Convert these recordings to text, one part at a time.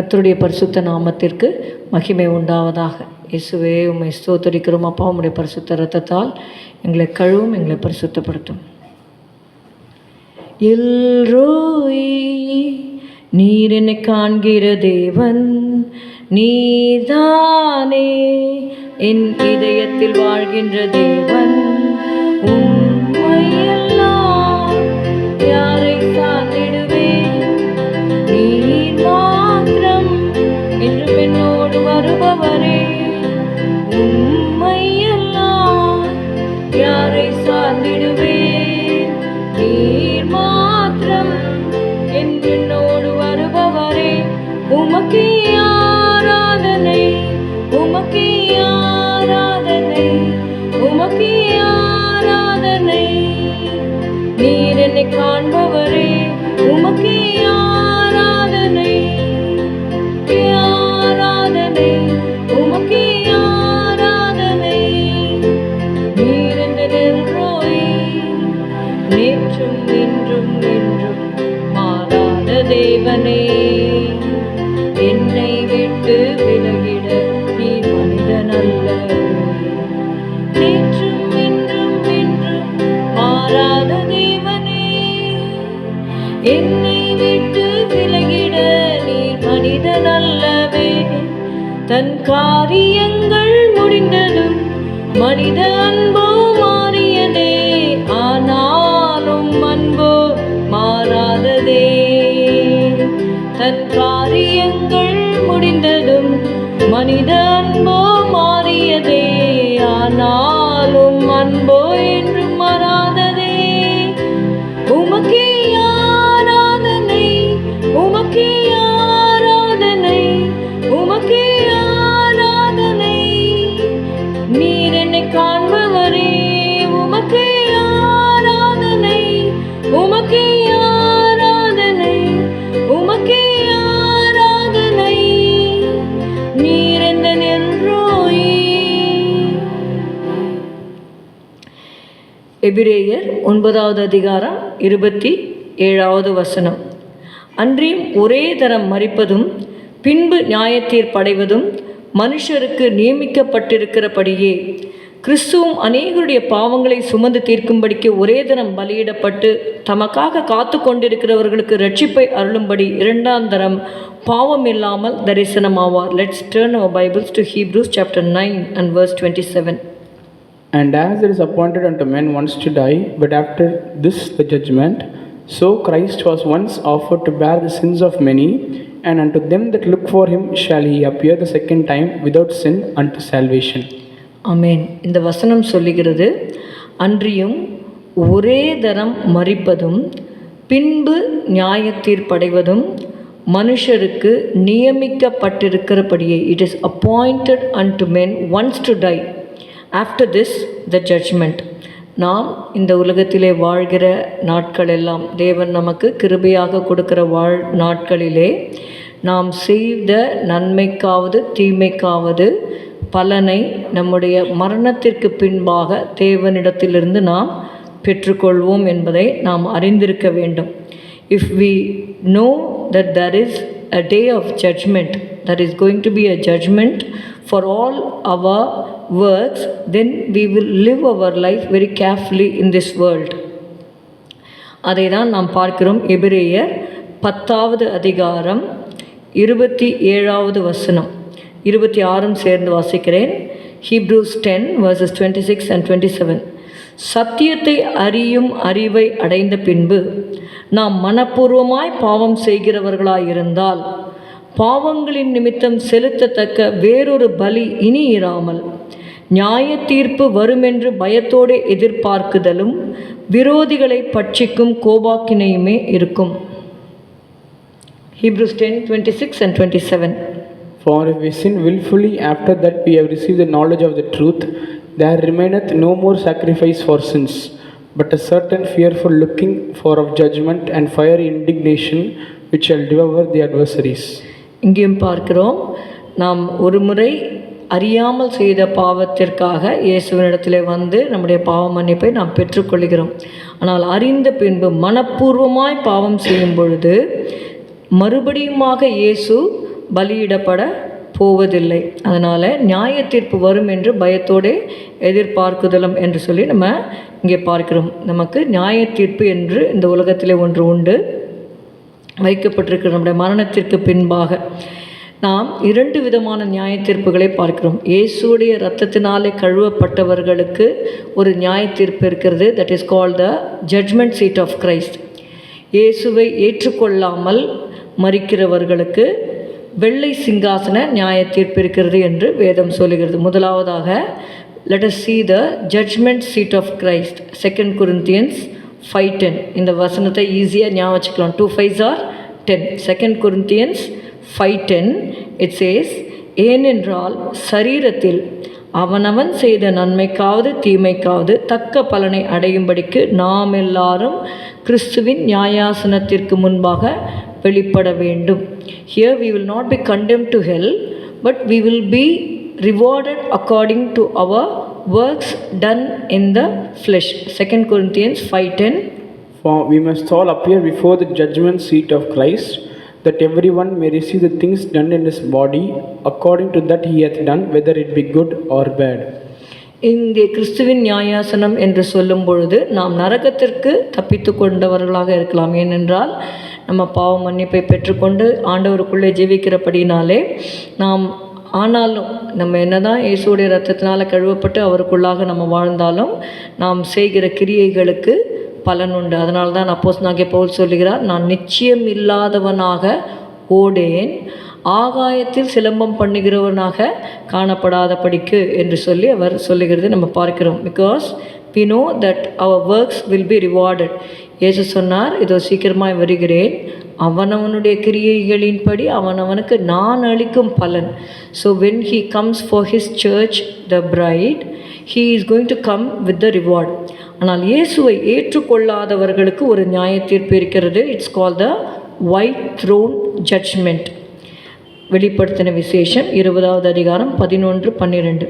கத்தருடைய பரிசுத்த நாமத்திற்கு மகிமை உண்டாவதாக. இயேசுவே உம்மை ஸ்தோத்தரிக்கிறோம். அப்பா உம்முடைய பரிசுத்த ரத்தத்தால் எங்களை கழுவும் எங்களை பரிசுத்தப்படுத்தும். எல்ரோய் நீர் என்னை காண்கிற தேவன் நீதானே. என் இதயத்தில் வாழ்கின்ற தேவன் உண்மையில் காண்பவரே உமக்கே ஆராதனை. ஆராதனை உமக்கே ஆராதனை. நீர் என்ற நேற்றும் இன்றும் என்றும் மாறாத தேவனே. மனித அன்போ மாறியதே ஆனாலும் அன்போ மாறாததே. தற்காரியங்கள் முடிந்ததும் மனித எபிரேயர் ஒன்பதாவது அதிகாரம் இருபத்தி ஏழாவது வசனம். அன்றியும் ஒரே தரம் மறிப்பதும் பின்பு நியாயத்தீர்ப்படைவதும் மனுஷருக்கு நியமிக்கப்பட்டிருக்கிறபடியே. கிறிஸ்துவும் அநேகருடைய பாவங்களை சுமந்து தீர்க்கும்படிக்கு ஒரே தரம் பலியிடப்பட்டு தமக்காக காத்து கொண்டிருக்கிறவர்களுக்கு ரட்சிப்பை அருளும்படி இரண்டாம் தரம் பாவம் இல்லாமல் தரிசனமாவார். Let's turn our Bibles to Hebrews chapter nine and verse twenty seven And as it is appointed unto men once to die, but after this the judgment, so Christ was once offered to bear the sins of many, and unto them that look for him shall he appear the second time without sin unto salvation. Amen இந்த வசனம் சொல்லுகிறது அன்றியும் ஒரே தரம் மறிப்பதும் பின்பு நியாயத்தீர்ப்படைவதும் மனுஷருக்கு நியமிக்கப்பட்டிருக்கிறபடியே it is appointed unto men once to die after this the judgment நாம் இந்த உலகத்திலே வாழ்கிற நாட்கள் எல்லாம் தேவன் நமக்கு கிருபையாக கொடுக்கிற வாழ் நாட்களிலே நாம் செய்த நன்மைக்காவது தீமைக்காவது பலனை நம்முடைய மரணத்திற்கு பின்பாக தேவனிடத்திலிருந்து நாம் பெற்றுக்கொள்வோம் என்பதை நாம் அறிந்திருக்க வேண்டும். If we know that there is a day of judgment that is going to be a judgment for all our works then we will live our life very carefully in this world. அதை தான் நாம் பார்க்கிறோம் எபிரேயர் பத்தாவது அதிகாரம் இருபத்தி ஏழாவது வசனம். இருபத்தி ஆறும் சேர்ந்து வாசிக்கிறேன். Hebrews ten verses twenty six and twenty seven சத்தியத்தை அறியும் அறிவை அடைந்த பின்பு நாம் மனப்பூர்வமாய் பாவம் செய்கிறவர்களாயிருந்தால் பாவங்களின் நிமித்தம் செலுத்தத்தக்க வேறொரு பலி இனி இராமல் நியாய தீர்ப்பு வருமென்று பயத்தோடு எதிர்பார்க்குதலும் விரோதிகளை பட்சிக்கும் கோபாக்கினையுமே இருக்கும் Hebrews 10 26 and 27. For if we sin wilfully after that we have received the knowledge of the truth, there remaineth no more sacrifice for sins, but a certain fearful looking for of judgment and fiery indignation which shall devour the adversaries. இங்கேயும் பார்க்கிறோம் நாம் ஒரு முறை அறியாமல் செய்த பாவத்திற்காக இயேசுவனிடத்தில் வந்து நம்முடைய பாவ மன்னிப்பை நாம் பெற்றுக்கொள்கிறோம். ஆனால் அறிந்த பின்பு மனப்பூர்வமாய் பாவம் செய்யும் பொழுது மறுபடியுமாக இயேசு பலியிடப்பட போவதில்லை. அதனால் நியாய தீர்ப்பு வரும் என்று பயத்தோடே எதிர்பார்க்குதலும் என்று சொல்லி நம்ம இங்கே பார்க்கிறோம். நமக்கு நியாய தீர்ப்பு என்று இந்த உலகத்திலே ஒன்று உண்டு. வைக்கப்பட்டிருக்கிற நம்முடைய மரணத்திற்கு பின்பாக. நாம் இரண்டு விதமான நியாய தீர்ப்புகளை பார்க்கிறோம். இயேசுடைய ரத்தத்தினாலே கழுவப்பட்டவர்களுக்கு ஒரு நியாய தீர்ப்பு இருக்கிறது. That is call the judgment seat of Christ இயேசுவை ஏற்றுக்கொள்ளாமல் மறிக்கிறவர்களுக்கு வெள்ளை சிங்காசன நியாய தீர்ப்பு இருக்கிறது என்று வேதம் சொல்லுகிறது. முதலாவதாக let us see the judgment seat of Christ second Corinthians five ten இந்த வசனத்தை ஈஸியாக ஞாபகம் வச்சுக்கலாம். Two fives are ten second Corinthians five ten it says ஏனென்றால் சரீரத்தில் அவனவன் செய்த நன்மைக்காவது தீமைக்காவது தக்க பலனை அடையும்படிக்கு நாம் எல்லாரும் கிறிஸ்துவின் நியாயாசனத்திற்கு முன்பாக வெளிப்பட வேண்டும் here we will not be condemned to hell but we will be rewarded according to our works done in the flesh 2 corinthians 5:10 For we must all appear before the judgment seat of Christ, that everyone may receive the things done in his body according to that he hath done, whether it be good or bad. இங்கே கிறிஸ்துவின் நியாயாசனம் என்று சொல்லும் பொழுது நாம் நரகத்திற்கு தப்பித்து கொண்டவர்களாக இருக்கலாம் ஏனென்றால் நம்ம பாவ மன்னிப்பை பெற்றுக்கொண்டு ஆண்டவருக்குள்ளே ஜீவிக்கிறபடினாலே நாம் ஆனாலும் நம்ம என்னதான் இயேசுடைய ரத்தத்தினால் கழுவப்பட்டு அவருக்குள்ளாக நம்ம வாழ்ந்தாலும் நாம் செய்கிற கிரியைகளுக்கு பலன் உண்டு. அதனால தான் அப்போஸ் நாகே போல் சொல்லுகிறார் நான் நிச்சயம் இல்லாதவனாக ஓடேன். ஆகாயத்தில் சிலம்பம் பண்ணுகிறவனாக காணப்படாதபடிக்கு என்று சொல்லி அவர் சொல்லுகிறது நம்ம பார்க்கிறோம். Because we know that our works will be rewarded Yesu சொன்னார் இதோ சீக்கிரமாக வருகிறேன். அவனவனுடைய கிரியைகளின்படி அவனவனுக்கு நான் அளிக்கும் பலன். So when he comes for his church the bride he is going to come with the reward ஆனால் இயேசுவை ஏற்றுக்கொள்ளாதவர்களுக்கு ஒரு நியாய தீர்ப்பு இருக்கிறது. It's call the white throne judgment வெளிப்படுத்தின விசேஷம் இருபதாவது அதிகாரம் பதினொன்று பன்னிரெண்டு.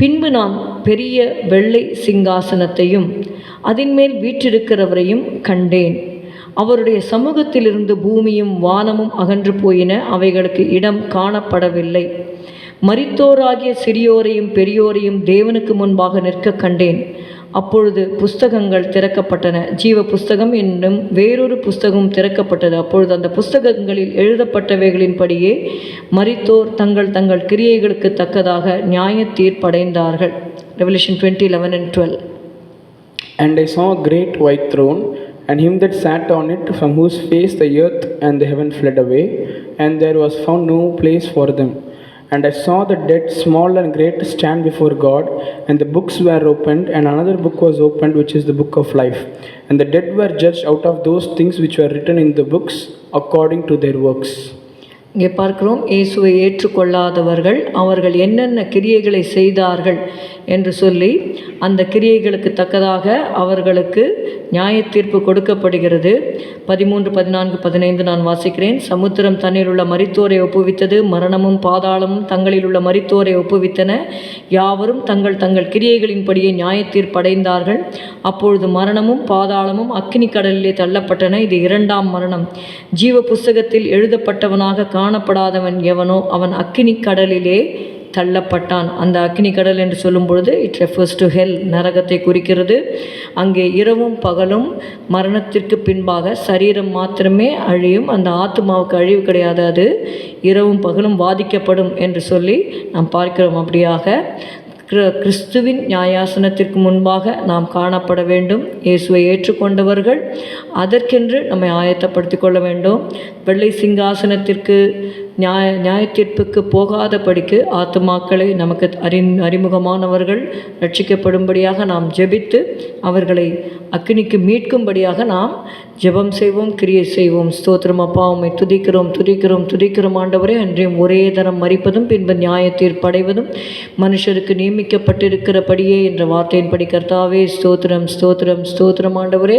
பின்பு நாம் பெரிய வெள்ளை சிங்காசனத்தையும் அதின்மேல் வீற்றிருக்கிறவரையும் கண்டேன். அவருடைய சமூகத்திலிருந்து பூமியும் வானமும் அகன்று போயின அவைகளுக்கு இடம் காணப்படவில்லை. மரித்தோராகிய சிறியோரையும் பெரியோரையும் தேவனுக்கு முன்பாக நிற்க கண்டேன். அப்பொழுது புஸ்தகங்கள் திறக்கப்பட்டன. ஜீவ புஸ்தகம் என்னும் வேறொரு புஸ்தகம் திறக்கப்பட்டது. அப்பொழுது அந்த புஸ்தகங்களில் எழுதப்பட்டவைகளின்படியே மரித்தோர் தங்கள் தங்கள் கிரியைகளுக்கு தக்கதாக நியாய தீர்ப்படைந்தார்கள். Revelation twenty eleven and twelve and I saw great white throne and him that sat on it, from whose face the earth and the heaven fled away, and there was found no place for them. And I saw the dead, small and great, stand before God, and the books were opened, and another book was opened, which is the book of life. And the dead were judged out of those things which were written in the books according to their works. இங்கே பார்க்கிறோம் இயேசுவை ஏற்றுக்கொள்ளாதவர்கள் அவர்கள் என்னென்ன கிரியைகளை செய்தார்கள் என்று சொல்லி அந்த கிரியைகளுக்கு தக்கதாக அவர்களுக்கு நியாய தீர்ப்பு கொடுக்கப்படுகிறது. பதிமூன்று பதினான்கு பதினைந்து நான் வாசிக்கிறேன். சமுத்திரம் தன்னில் உள்ள மரித்தோரை ஒப்புவித்தது மரணமும் பாதாளமும் தங்களில் உள்ள மரித்தோரை ஒப்புவித்தன. யாவரும் தங்கள் தங்கள் கிரியைகளின்படியே நியாய தீர்ப்படைந்தார்கள் அப்பொழுது மரணமும் பாதாளமும் அக்கினி கடலிலே தள்ளப்பட்டன. இது இரண்டாம் மரணம். ஜீவ புஸ்தகத்தில் எழுதப்பட்டவனாக காணப்படாதவன் எவனோ அவன் அக்கினி கடலிலே தள்ளப்பட்டான். அந்த அக்னி கடல் என்று சொல்லும் பொழுது இட் ரெஃபர்ஸ் டு ஹெல் நரகத்தை குறிக்கிறது. அங்கே இரவும் பகலும் மரணத்திற்கு பின்பாக சரீரம் மாத்திரமே அழியும். அந்த ஆத்மாவுக்கு அழிவு கிடையாது அது. இரவும் பகலும் பாதிக்கப்படும் என்று சொல்லி நாம் பார்க்கிறோம் அப்படியாக. கிறிஸ்துவின் நியாயாசனத்திற்கு முன்பாக நாம் காணப்பட வேண்டும். இயேசுவை ஏற்றுக்கொண்டவர்கள். அதற்கென்று நம்மை ஆயத்தப்படுத்திக் கொள்ள வேண்டும். வெள்ளை சிங்காசனத்திற்கு நியாய நியாயத்தீர்ப்புக்கு போகாதபடிக்கு ஆத்துமாக்களை நமக்கு அறி அறிமுகமானவர்கள் ரட்சிக்கப்படும்படியாக நாம் ஜெபித்து அவர்களை அக்னிக்கு மீட்கும்படியாக நாம் ஜெபம் செய்வோம் கிரியை செய்வோம். ஸ்தோத்திரம் அப்பா உம்மை துதிக்கிறோம் துதிக்கிறோம் துதிக்கிறோம். ஆண்டவரே அன்றையும் ஒரே தரம் மறிப்பதும் பின்பு நியாய தீர்ப்படைவதும் மனுஷருக்கு நியமிக்கப்பட்டிருக்கிறபடியே என்ற வார்த்தையின்படி கர்த்தாவே ஸ்தோத்திரம் ஸ்தோத்திரம் ஸ்தோத்திரம் ஆண்டவரே.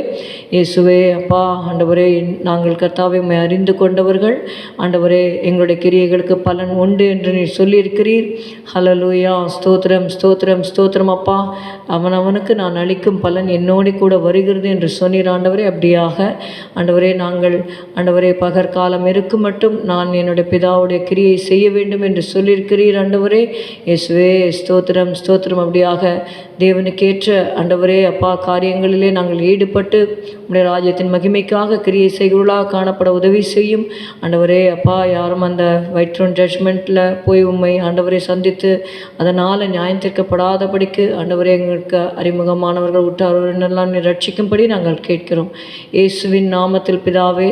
இயேசுவே அப்பா ஆண்டவரே நாங்கள் கர்த்தாவை அறிந்து கொண்டவர்கள். ஆண்டவரே எங்களுடைய உங்களுடைய கிரியைகளுக்கு பலன் உண்டு என்று நீர் சொல்லியிருக்கிறீர். ஹலலூயா ஸ்தோத்திரம் ஸ்தோத்திரம் ஸ்தோத்திரம் அப்பா. அவன் அவனுக்கு நான் அளிக்கும் பலன் என்னோடு கூட வருகிறது என்று சொன்னீர் ஆண்டவரே. அப்படியாக ஆண்டவரே நாங்கள் ஆண்டவரே பகற்காலம் இருக்கும் மட்டும் நான் என்னுடைய பிதாவுடைய கிரியை செய்ய வேண்டும் என்று சொல்லியிருக்கிறீர் ஆண்டவரே. இயேசுவே ஸ்தோத்திரம் ஸ்தோத்திரம். அப்படியாக தேவனுக்கேற்ற அண்டவரே அப்பா காரியங்களிலே நாங்கள் ஈடுபட்டு உடைய ராஜ்யத்தின் மகிமைக்காக கிரியை செய்கிறவர்களாக காணப்பட உதவி செய்யும். ஆண்டவரே அப்பா யாரும் அந்த வயிற்றோன் ஜட்மெண்ட்டில் போய் உண்மை ஆண்டவரை சந்தித்து அதனால் நியாயம் தீர்க்கப்படாதபடிக்கு ஆண்டவரே எங்களுக்கு அறிமுகமானவர்கள் உற்றாரோரெல்லாம் ரட்சிக்கும்படி நாங்கள் கேட்கிறோம். இயேசுவின் நாமத்தில் பிதாவே